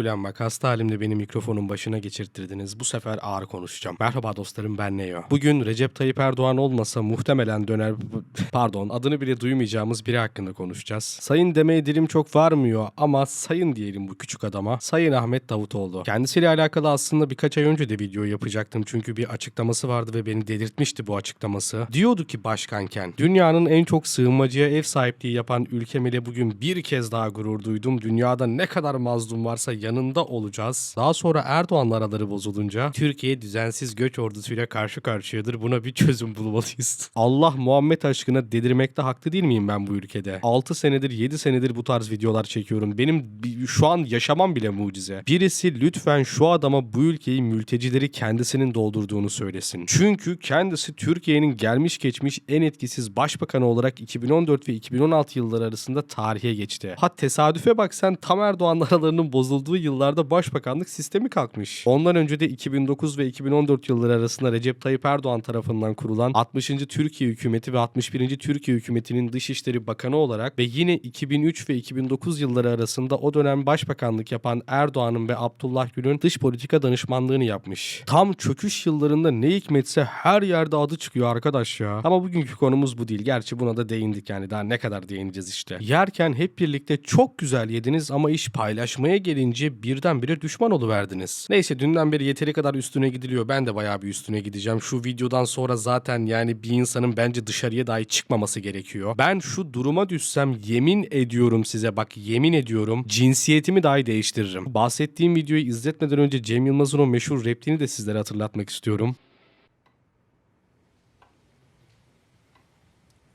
Ulan bak hasta halimde beni mikrofonun başına geçirttirdiniz. Bu sefer ağır konuşacağım. Merhaba dostlarım ben Neo. Bugün Recep Tayyip Erdoğan olmasa muhtemelen döner... Pardon adını bile duymayacağımız biri hakkında konuşacağız. Sayın demeye dilim çok varmıyor ama sayın diyelim bu küçük adama. Sayın Ahmet Davutoğlu. Kendisiyle alakalı aslında birkaç ay önce de video yapacaktım. Çünkü bir açıklaması vardı ve beni delirtmişti bu açıklaması. Diyordu ki başkanken dünyanın en çok sığınmacıya ev sahipliği yapan ülkem bugün bir kez daha gurur duydum. Dünyada ne kadar mazlum varsa yanında olacağız. Daha sonra Erdoğan'la araları bozulunca Türkiye düzensiz göç ordusuyla karşı karşıyadır. Buna bir çözüm bulmalıyız. Allah Muhammed aşkına delirmekte haklı değil miyim ben bu ülkede? 6 senedir 7 senedir bu tarz videolar çekiyorum. Benim şu an yaşamam bile mucize. Birisi lütfen şu adama bu ülkeyi mültecileri kendisinin doldurduğunu söylesin. Çünkü kendisi Türkiye'nin gelmiş geçmiş en etkisiz başbakanı olarak 2014 ve 2016 yılları arasında tarihe geçti. Ha tesadüfe bak sen tam Erdoğan'la aralarının bozulduğu yıllarda başbakanlık sistemi kalkmış. Ondan önce de 2009 ve 2014 yılları arasında Recep Tayyip Erdoğan tarafından kurulan 60. Türkiye hükümeti ve 61. Türkiye hükümetinin Dışişleri Bakanı olarak ve yine 2003 ve 2009 yılları arasında o dönem başbakanlık yapan Erdoğan'ın ve Abdullah Gül'ün dış politika danışmanlığını yapmış. Tam çöküş yıllarında ne hikmetse her yerde adı çıkıyor arkadaş ya. Ama bugünkü konumuz bu değil. Gerçi buna da değindik yani daha ne kadar değineceğiz işte. Yerken hep birlikte çok güzel yediniz ama iş paylaşmaya gelince birdenbire düşman oluverdiniz. Neyse dünden beri yeteri kadar üstüne gidiliyor. Ben de bayağı bir üstüne gideceğim. Şu videodan sonra zaten yani bir insanın bence dışarıya dahi çıkmaması gerekiyor. Ben şu duruma düşsem yemin ediyorum size bak yemin ediyorum cinsiyetimi dahi değiştiririm. Bahsettiğim videoyu izletmeden önce Cem Yılmaz'ın o meşhur repliğini de sizlere hatırlatmak istiyorum.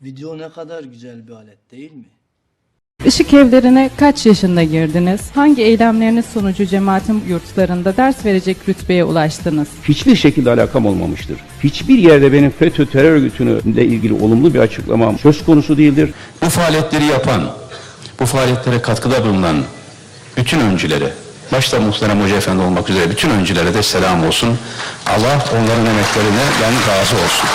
Video ne kadar güzel bir alet değil mi? Işık evlerine kaç yaşında girdiniz? Hangi eylemleriniz sonucu cemaatin yurtlarında ders verecek rütbeye ulaştınız? hiçbir şekilde alakam olmamıştır. Hiçbir yerde benim FETÖ terör örgütüyle ilgili olumlu bir açıklamam söz konusu değildir. Bu faaliyetleri yapan, bu faaliyetlere katkıda bulunan bütün öncülere, başta Muhterem Hoca Efendi olmak üzere bütün öncülere de selam olsun. Allah onların emeklerine ben razı olsun.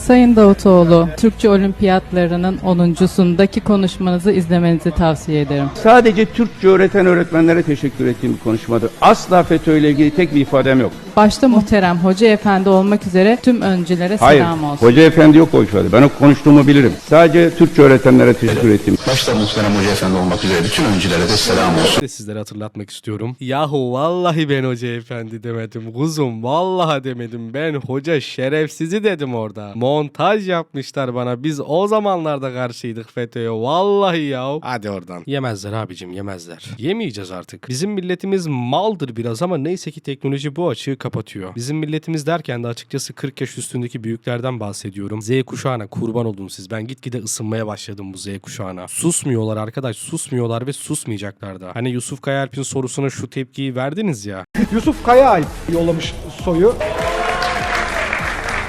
Sayın Davutoğlu, Türkçe Olimpiyatlarının 10.sundaki konuşmanızı izlemenizi tavsiye ederim. Sadece Türkçe öğreten öğretmenlere teşekkür ettiğim bir konuşmadır. Asla FETÖ ile ilgili tek bir ifadem yok. Başta muhterem Hoca Efendi olmak üzere tüm öncülere Hayır, selam olsun. Hoca Efendi yok o ifade. Ben o konuştuğumu bilirim. Sadece Türkçe öğretenlere teşekkür ettim. Başta Muhterem Hoca Efendi olmak üzere bütün öncülere de selam olsun. sizlere hatırlatmak istiyorum. Yahu vallahi ben hoca efendi demedim. Kuzum vallahi demedim. Ben hoca şerefsizi dedim orada. Montaj yapmışlar bana. Biz o zamanlarda karşıydık FETÖ'ye. Vallahi ya. Hadi oradan. Yemezler abicim yemezler. Yemeyeceğiz artık. Bizim milletimiz maldır biraz ama neyse ki teknoloji bu açığı kapatıyor. Bizim milletimiz derken de açıkçası 40 yaş üstündeki büyüklerden bahsediyorum. Z kuşağına kurban oldum siz. Ben gitgide ısınmaya başladım bu Z kuşağına. Susmuyorlar arkadaş susmuyorlar ve susmayacaklar da. Hani Yusuf Kayalp'in sorusuna şu tepkiyi verdiniz ya. Yusuf Kayaalp yollamış soyu.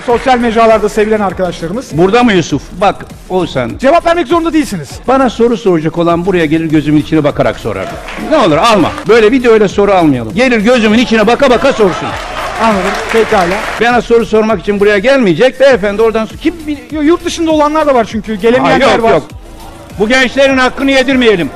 Sosyal mecralarda sevilen arkadaşlarımız. Burada mı Yusuf? Bak Oğuzhan. Cevap vermek zorunda değilsiniz. Bana soru soracak olan buraya gelir gözümün içine bakarak sorardı. Ne olur alma. Böyle videoyla soru almayalım. Gelir gözümün içine baka baka sorsun. Anladım. Pekala. Bana soru sormak için buraya gelmeyecek. Beyefendi oradan Kim bil- Yo, yurt dışında olanlar da var çünkü. Aa, Gelemeyenler yok var. yok. Bu gençlerin hakkını yedirmeyelim.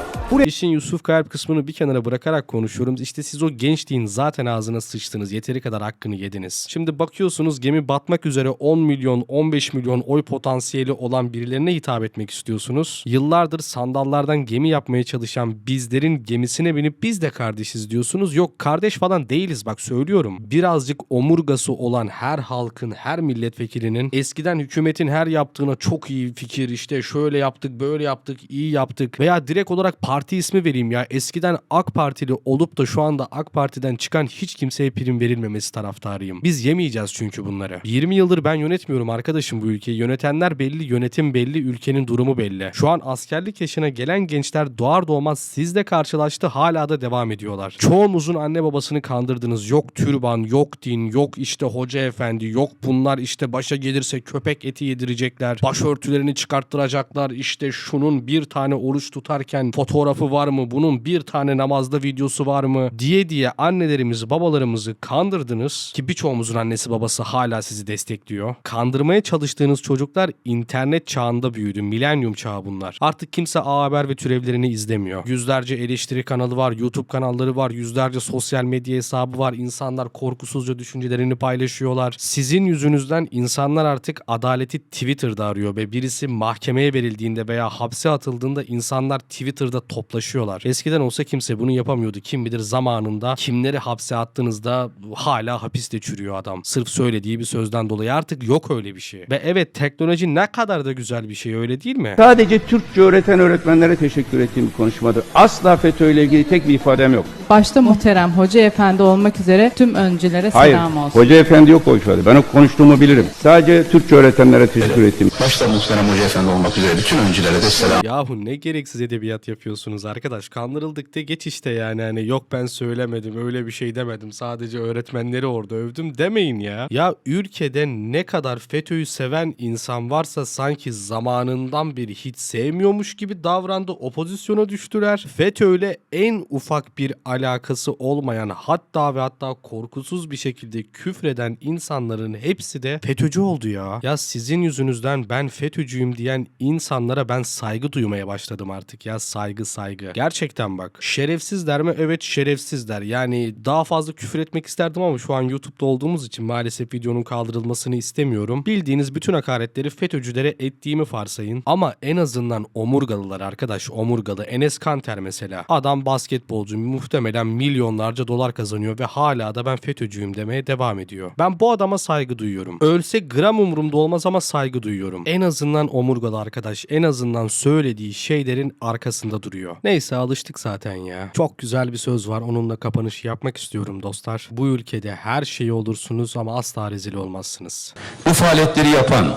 İşin Yusuf Kayalp kısmını bir kenara bırakarak konuşuyorum. İşte siz o gençliğin zaten ağzına sıçtınız. Yeteri kadar hakkını yediniz. Şimdi bakıyorsunuz gemi batmak üzere 10 milyon 15 milyon oy potansiyeli olan birilerine hitap etmek istiyorsunuz. Yıllardır sandallardan gemi yapmaya çalışan bizlerin gemisine binip biz de kardeşiz diyorsunuz. Yok kardeş falan değiliz bak söylüyorum. Birazcık omurgası olan her halkın her milletvekilinin eskiden hükümetin her yaptığına çok iyi fikir işte şöyle yaptık böyle yaptık iyi yaptık veya direkt olarak parti ismi vereyim ya eskiden AK Partili olup da şu anda AK Parti'den çıkan hiç kimseye prim verilmemesi taraftarıyım. Biz yemeyeceğiz çünkü bunları. 20 yıldır ben yönetmiyorum arkadaşım bu ülkeyi. Yönetenler belli, yönetim belli, ülkenin durumu belli. Şu an askerlik yaşına gelen gençler doğar doğmaz sizle karşılaştı hala da devam ediyorlar. Çoğumuzun anne babasını kandırdınız. Yok türban, yok din, yok işte hoca efendi, yok bunlar işte başa gelirse köpek eti yedirecekler. Başörtülerini çıkarttıracaklar. İşte şunun bir tane oruç tutarken fotoğraf fotoğrafı var mı? Bunun bir tane namazda videosu var mı? Diye diye annelerimizi babalarımızı kandırdınız ki birçoğumuzun annesi babası hala sizi destekliyor. Kandırmaya çalıştığınız çocuklar internet çağında büyüdü. Milenyum çağı bunlar. Artık kimse A Haber ve türevlerini izlemiyor. Yüzlerce eleştiri kanalı var, YouTube kanalları var, yüzlerce sosyal medya hesabı var. İnsanlar korkusuzca düşüncelerini paylaşıyorlar. Sizin yüzünüzden insanlar artık adaleti Twitter'da arıyor ve birisi mahkemeye verildiğinde veya hapse atıldığında insanlar Twitter'da toplaşıyorlar. Eskiden olsa kimse bunu yapamıyordu. Kim bilir zamanında kimleri hapse attığınızda hala hapiste çürüyor adam. Sırf söylediği bir sözden dolayı artık yok öyle bir şey. Ve evet teknoloji ne kadar da güzel bir şey öyle değil mi? Sadece Türkçe öğreten öğretmenlere teşekkür ettiğim bir konuşmadır. Asla FETÖ ile ilgili tek bir ifadem yok. Başta muhterem Hoca Efendi olmak üzere tüm öncülere Hayır, selam olsun. Hoca Efendi yok o ifade. Ben o konuştuğumu bilirim. Sadece Türkçe öğretenlere teşekkür ettim. Başta muhterem Hoca Efendi olmak üzere bütün öncülere de selam Yahu ne gereksiz edebiyat yapıyorsunuz arkadaş. Kandırıldık de geç işte yani. Hani yok ben söylemedim öyle bir şey demedim. Sadece öğretmenleri orada övdüm demeyin ya. Ya ülkede ne kadar FETÖ'yü seven insan varsa sanki zamanından beri hiç sevmiyormuş gibi davrandı. Opozisyona düştüler. FETÖ'yle en ufak bir alakası olmayan hatta ve hatta korkusuz bir şekilde küfreden insanların hepsi de FETÖ'cü oldu ya. Ya sizin yüzünüzden ben FETÖ'cüyüm diyen insanlara ben saygı duymaya başladım artık ya saygı saygı. Gerçekten bak şerefsiz der mi? Evet şerefsiz der. Yani daha fazla küfür etmek isterdim ama şu an YouTube'da olduğumuz için maalesef videonun kaldırılmasını istemiyorum. Bildiğiniz bütün hakaretleri FETÖ'cülere ettiğimi varsayın. Ama en azından omurgalılar arkadaş omurgalı. Enes Kanter mesela. Adam basketbolcu muhtemelen milyonlarca dolar kazanıyor ve hala da ben FETÖ'cüyüm demeye devam ediyor. Ben bu adama saygı duyuyorum. Ölse gram umurumda olmaz ama saygı duyuyorum. En azından omurgalı arkadaş. En azından söylediği şeylerin arkasında duruyor. Neyse alıştık zaten ya. Çok güzel bir söz var. Onunla kapanış yapmak istiyorum dostlar. Bu ülkede her şey olursunuz ama asla rezil olmazsınız. Bu faaliyetleri yapan,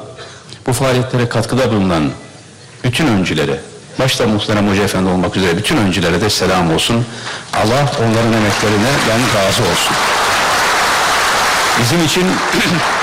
bu faaliyetlere katkıda bulunan bütün öncülere, başta muhterem Hoca Efendi olmak üzere bütün öncülere de selam olsun. Allah onların emeklerine ben razı olsun. Bizim için